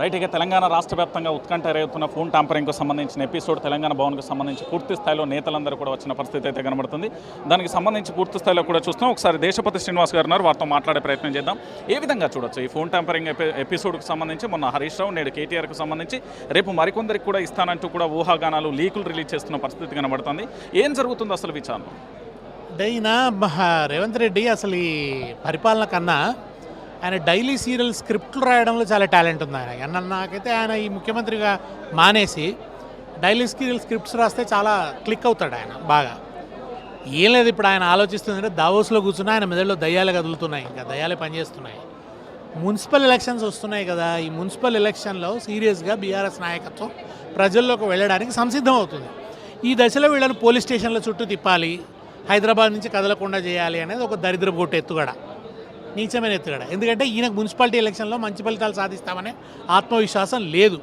Right ఇక తెలంగాణ రాష్ట్ర వ్యాప్తంగా ఉత్కంఠ రేగుతున్న ఫోన్ టాంపరింగ్కు సంబంధించిన ఎపిసోడ్ తెలంగాణ భవన్కు సంబంధించి పూర్తి స్థాయిలో నేతలందరూ కూడా వచ్చిన పరిస్థితి అయితే కనబడుతుంది. దానికి సంబంధించి పూర్తి స్థాయిలో కూడా చూస్తాం ఒకసారి దేశపతి శ్రీనివాస్ గారు ఉన్నారు. వారితో మాట్లాడే ప్రయత్నం చేద్దాం. ఏ విధంగా చూడొచ్చు ఈ ఫోన్ టాంపరింగ్ ఎపిసోడ్కు సంబంధించి? మొన్న హరీష్ రావు నేడు కేటీఆర్కు సంబంధించి రేపు మరికొందరికి కూడా ఇస్తానంటూ కూడా ఊహాగానాలు లీకులు రిలీజ్ చేస్తున్న పరిస్థితి కనబడుతుంది. ఏం జరుగుతుంది అసలు విచారణ అంటే ఈయన రేవంత్ రెడ్డి అసలు ఈ పరిపాలన కన్నా ఆయన డైలీ సీరియల్ స్క్రిప్ట్లు రాయడంలో చాలా టాలెంట్ ఉంది ఆయన. అన్న నాకైతే ఆయన ఈ ముఖ్యమంత్రిగా మానేసి డైలీ సీరియల్ స్క్రిప్ట్స్ రాస్తే చాలా క్లిక్ అవుతాడు ఆయన బాగా. ఏం లేదు ఇప్పుడు ఆయన ఆలోచిస్తుందంటే దావోస్లో కూర్చున్న ఆయన మెదడులో దయ్యాలు కదులుతున్నాయి ఇంకా దయ్యాలే పనిచేస్తున్నాయి. మున్సిపల్ ఎలక్షన్స్ వస్తున్నాయి కదా ఈ మున్సిపల్ ఎలక్షన్లో సీరియస్గా బీఆర్ఎస్ నాయకత్వం ప్రజల్లోకి వెళ్ళడానికి సంసిద్ధం అవుతుంది. ఈ దశలో వీళ్ళని పోలీస్ స్టేషన్ల చుట్టూ తిప్పాలి హైదరాబాద్ నుంచి కదలకుండా చేయాలి అనేది ఒక దరిద్రపు కొట్టు ఎత్తుగడ. నీచమైన ఎత్తుగడ. ఎందుకంటే ఈయనకు మున్సిపాలిటీ ఎలక్షన్లో మంచి ఫలితాలు సాధిస్తామనే ఆత్మవిశ్వాసం లేదు.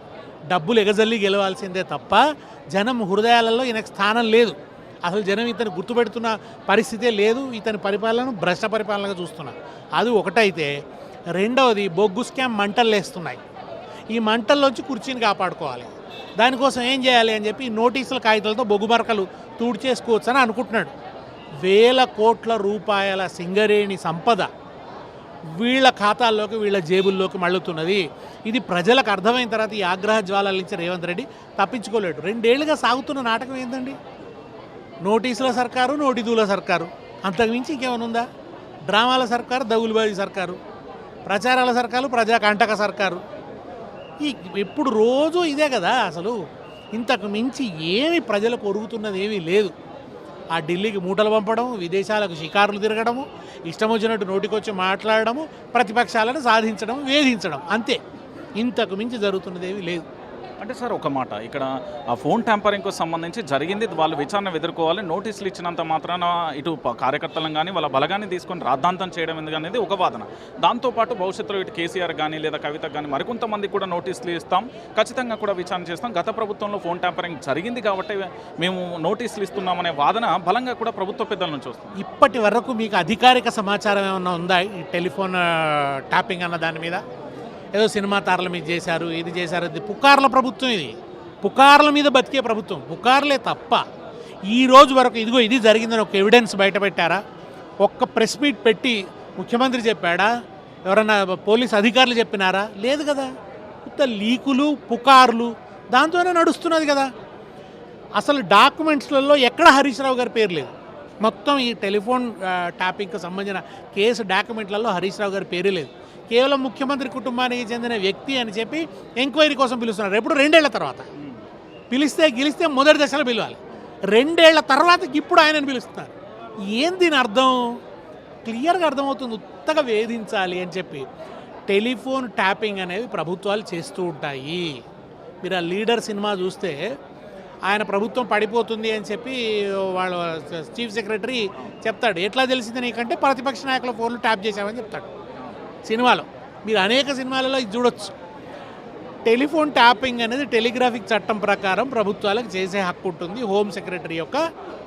డబ్బులు ఎగజల్లి గెలవాల్సిందే తప్ప జనం హృదయాలలో ఈయనకు స్థానం లేదు. అసలు జనం ఇతను గుర్తుపెడుతున్న పరిస్థితే లేదు. ఇతని పరిపాలన భ్రష్ట పరిపాలనగా చూస్తున్నారు అది ఒకటైతే రెండవది బొగ్గు స్కామ్ మంటలు వేస్తున్నాయి. ఈ మంటల్లోంచి కుర్చీని కాపాడుకోవాలి. దానికోసం ఏం చేయాలి అని చెప్పి నోటీసుల కాగితాలతో బొగ్గు మరకలు తూడ్చేసుకోవచ్చు అని అనుకుంటున్నాడు. వేల కోట్ల రూపాయల సింగరేణి సంపద వీళ్ళ ఖాతాల్లోకి వీళ్ళ జేబుల్లోకి మళ్ళుతున్నది. ఇది ప్రజలకు అర్థమైన తర్వాత ఈ ఆగ్రహ జ్వాలల నుంచి రేవంత్ రెడ్డి తప్పించుకోలేడు. రెండేళ్ళుగా సాగుతున్న నాటకం ఏంటండి నోటీసుల సర్కారు నోటిదూల సర్కారు. అంతకుమించి ఇంకేమైనా ఉందా? డ్రామాల సర్కారు దగులుబాజీ సర్కారు. ప్రచారాల సర్కారు ప్రజా కంటక సర్కారు. ఈ ఇప్పుడు రోజు ఇదే కదా అసలు. ఇంతకు మించి ఏమి ప్రజలకు ఒరుగుతున్నది ఏమీ లేదు. ఆ ఢిల్లీకి మూటలు పంపడం విదేశాలకు షికారులు తిరగడము ఇష్టం వచ్చినట్టు నోటికొచ్చి మాట్లాడడము ప్రతిపక్షాలను సాధించడం వేధించడం అంతే. ఇంతకు మించి జరుగుతున్నదేమీ లేదు. అంటే సార్ ఒక మాట. ఇక్కడ ఆ ఫోన్ ట్యాంపరింగ్కు సంబంధించి జరిగింది వాళ్ళు విచారణ ఎదుర్కోవాలి నోటీసులు ఇచ్చినంత మాత్రాన ఇటు కార్యకర్తలను కానీ వాళ్ళ బలగాన్ని తీసుకొని రాద్ధాంతం చేయడం ఎందుకు అనేది ఒక వాదన. దాంతోపాటు భవిష్యత్తులో ఇటు కేసీఆర్ కానీ లేదా కవిత కానీ మరికొంతమంది కూడా నోటీసులు ఇస్తాం. ఖచ్చితంగా కూడా విచారణ చేస్తాం. గత ప్రభుత్వంలో ఫోన్ ట్యాంపరింగ్ జరిగింది కాబట్టి మేము నోటీసులు ఇస్తున్నామనే వాదన బలంగా కూడా ప్రభుత్వ పెద్దల నుంచి వస్తుంది. ఇప్పటి వరకు మీకు అధికారిక సమాచారం ఏమైనా ఉందా? ఈ టెలిఫోన్ ట్యాపింగ్ అన్న దాని మీద? ఏదో సినిమా తారల మీద చేశారు ఇది చేశారు ఇది పుకార్ల ప్రభుత్వం ఇది. పుకార్ల మీద బతికే ప్రభుత్వం. పుకార్లే తప్ప ఈ రోజు వరకు ఇదిగో ఇది జరిగిందని ఒక ఎవిడెన్స్ బయట పెట్టారా? ఒక్క ప్రెస్ మీట్ పెట్టి ముఖ్యమంత్రి చెప్పాడా? ఎవరన్నా పోలీస్ అధికారులు చెప్పినారా? లేదు కదా. కొత్త లీకులు పుకార్లు దాంతోనే నడుస్తున్నది కదా. అసలు డాక్యుమెంట్స్లలో ఎక్కడ హరీష్ రావు గారి పేరు లేదు. మొత్తం ఈ టెలిఫోన్ టాపిక్కి సంబంధించిన కేసు డాక్యుమెంట్లలో హరీష్ రావు గారి పేరే లేదు. కేవలం ముఖ్యమంత్రి కుటుంబానికి చెందిన వ్యక్తి అని చెప్పి ఎంక్వైరీ కోసం పిలుస్తున్నారు. ఎప్పుడు రెండేళ్ళ తర్వాత. పిలిస్తే గెలిస్తే మొదటి దశలో పిలవాలి. రెండేళ్ళ తర్వాత ఇప్పుడు ఆయనను పిలుస్తున్నారు. ఏం దీని అర్థం? క్లియర్గా అర్థమవుతుంది. ఉత్తగా వేధించాలి అని చెప్పి. టెలిఫోన్ ట్యాపింగ్ అనేవి ప్రభుత్వాలు చేస్తూ ఉంటాయి. మీరు ఆ లీడర్ సినిమా చూస్తే ఆయన ప్రభుత్వం పడిపోతుంది అని చెప్పి వాళ్ళ చీఫ్ సెక్రటరీ చెప్తాడు. ఎట్లా తెలిసింది నీకంటే ప్రతిపక్ష నాయకుల ఫోన్లు ట్యాప్ చేశామని చెప్తాడు. సినిమాలో. మీరు అనేక సినిమాలలో ఇది చూడొచ్చు. టెలిఫోన్ ట్యాపింగ్ అనేది టెలిగ్రాఫిక్ చట్టం ప్రకారం ప్రభుత్వాలకు చేసే హక్కు ఉంటుంది హోమ్ సెక్రటరీ యొక్క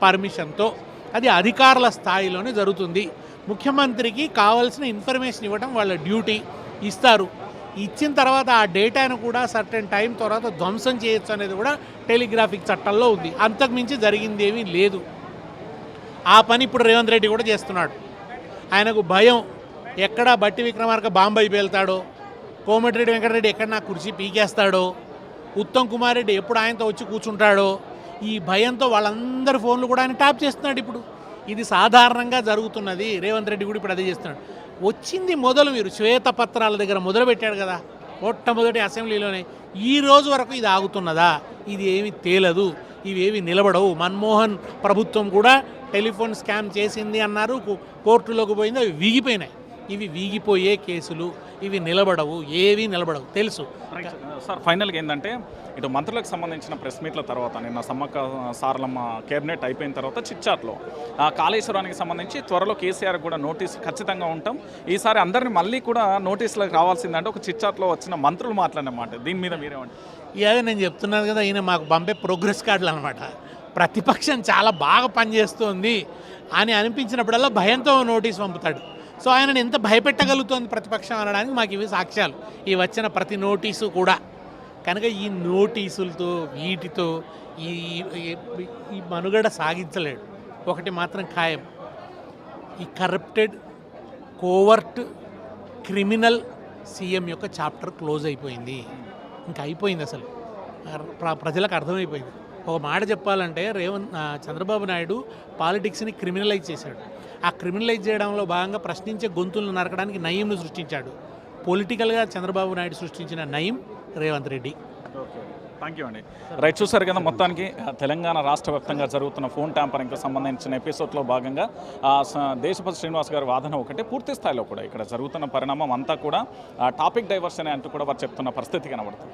పర్మిషన్తో. అది అధికారుల స్థాయిలోనే జరుగుతుంది. ముఖ్యమంత్రికి కావాల్సిన ఇన్ఫర్మేషన్ ఇవ్వడం వాళ్ళ డ్యూటీ ఇస్తారు. ఇచ్చిన తర్వాత ఆ డేటాను కూడా సర్టెన్ టైం తర్వాత ధ్వంసం చేయొచ్చు అనేది కూడా టెలిగ్రాఫిక్ చట్టంలో ఉంది. అంతకుమించి జరిగిందేమీ జరిగింది ఏమీ లేదు. ఆ పని ఇప్పుడు రేవంత్ రెడ్డి కూడా చేస్తున్నాడు. ఆయనకు భయం. ఎక్కడ బట్టి విక్రమార్క బాంబాయి పేలుతాడో? కోమటిరెడ్డి వెంకటరెడ్డి ఎక్కడ నా కుర్చీ పీకేస్తాడో? ఉత్తమ్ కుమార్ రెడ్డి ఎప్పుడు ఆయనతో వచ్చి కూర్చుంటాడో? ఈ భయంతో వాళ్ళందరి ఫోన్లు కూడా ఆయన ట్యాప్ చేస్తున్నాడు ఇప్పుడు. ఇది సాధారణంగా జరుగుతున్నది. రేవంత్ రెడ్డి కూడా ఇప్పుడు అదే చేస్తున్నాడు. వచ్చింది మొదలు మీరు. శ్వేతపత్రాల దగ్గర మొదలుపెట్టాడు కదా. మొట్టమొదటి అసెంబ్లీలోనే. ఈ రోజు వరకు ఇది ఆగుతున్నదా? ఇది ఏమి తేలదు. ఇవేవి నిలబడవు. మన్మోహన్ ప్రభుత్వం కూడా టెలిఫోన్ స్కామ్ చేసింది అన్నారు. కో- కోర్టులోకి పోయింది. అవి వీగిపోయినాయి. ఇవి వీగిపోయే కేసులు ఇవి నిలబడవు ఏవి నిలబడవు. తెలుసు. సార్ ఫైనల్గా ఏంటంటే ఇటు మంత్రులకు సంబంధించిన ప్రెస్ మీట్ల తర్వాత నిన్న సమ్మక్క సారలమ్మ కేబినెట్ అయిపోయిన తర్వాత చిట్చాట్లో ఆ కాళేశ్వరానికి సంబంధించి త్వరలో కేసీఆర్ కూడా నోటీస్ ఖచ్చితంగా ఉంటాం. ఈసారి అందరిని మళ్ళీ కూడా నోటీసులకు రావాల్సిందంటే ఒక చిట్చాట్లో వచ్చిన మంత్రులు మాట్లాడిన మాట దీని మీద మీరేమంటారు? ఇదే నేను చెప్తున్నాను కదా ఈయన మాకు పంపే ప్రోగ్రెస్ కార్డులు అనమాట ప్రతిపక్షం చాలా బాగా పనిచేస్తోంది అని అనిపించినప్పుడల్లా భయంతో నోటీస్ పంపుతాడు. సో ఆయనను ఎంత భయపెట్టగలుగుతోంది ప్రతిపక్షం అనడానికి మాకు ఇవి సాక్ష్యాలు. ఈ వచ్చిన ప్రతి నోటీసు కూడా. కనుక ఈ నోటీసులతో వీటితో ఈ ఈ- మనుగడ సాగించలేడు. ఒకటి మాత్రం ఖాయం. ఈ కరప్టెడ్ కోవర్ట్ క్రిమినల్ సీఎం యొక్క చాప్టర్ క్లోజ్ అయిపోయింది. ఇంకా అయిపోయింది అసలు. ప్ర- ప్రజలకు అర్థమైపోయింది. ఒక మాట చెప్పాలంటే రేవంత్ చంద్రబాబు నాయుడు పాలిటిక్స్ని క్రిమినలైజ్ చేశాడు. ఆ క్రిమినలైజ్ చేయడంలో భాగంగా ప్రశ్నించే గొంతులను నరకడానికి నయంను సృష్టించాడు. పొలిటికల్గా చంద్రబాబు నాయుడు సృష్టించిన నయం రేవంత్ రెడ్డి. థ్యాంక్ యూ అండి. రైట్ చూసారు కదా మొత్తానికి తెలంగాణ రాష్ట్ర వ్యాప్తంగా జరుగుతున్న ఫోన్ ట్యాంపరింగ్కి సంబంధించిన ఎపిసోడ్లో భాగంగా దేశపతి శ్రీనివాస్ గారి వాదన ఒకటే పూర్తి స్థాయిలో కూడా ఇక్కడ జరుగుతున్న పరిణామం అంతా కూడా టాపిక్ డైవర్షన్ అంటూ కూడా వారు చెప్తున్న పరిస్థితి కనబడుతుంది.